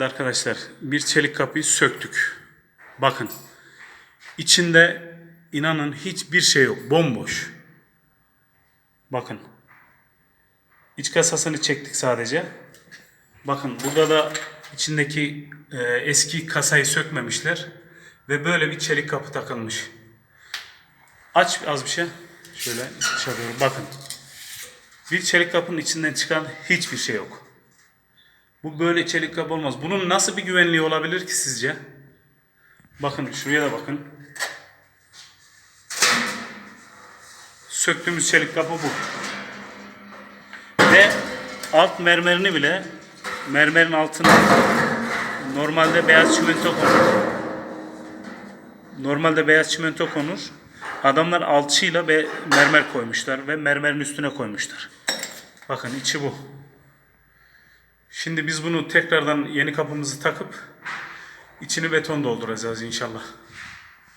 Arkadaşlar bir çelik kapıyı söktük. Bakın. İçinde inanın hiçbir şey yok. Bomboş. Bakın. İç kasasını çektik sadece. Bakın burada da içindeki e, eski kasayı sökmemişler. Ve böyle bir çelik kapı takılmış. Aç az bir şey. Şöyle dışarı bakın. Bir çelik kapının içinden çıkan hiçbir şey yok. Bu böyle çelik kapı olmaz. Bunun nasıl bir güvenliği olabilir ki sizce? Bakın şuraya da bakın. Söktüğümüz çelik kapı bu. Ve alt mermerini bile mermerin altına normalde beyaz çimento konur. Normalde beyaz çimento konur. Adamlar alçıyla be mermer koymuşlar ve mermerin üstüne koymuşlar. Bakın içi bu. Şimdi biz bunu tekrardan yeni kapımızı takıp içini beton dolduracağız inşallah.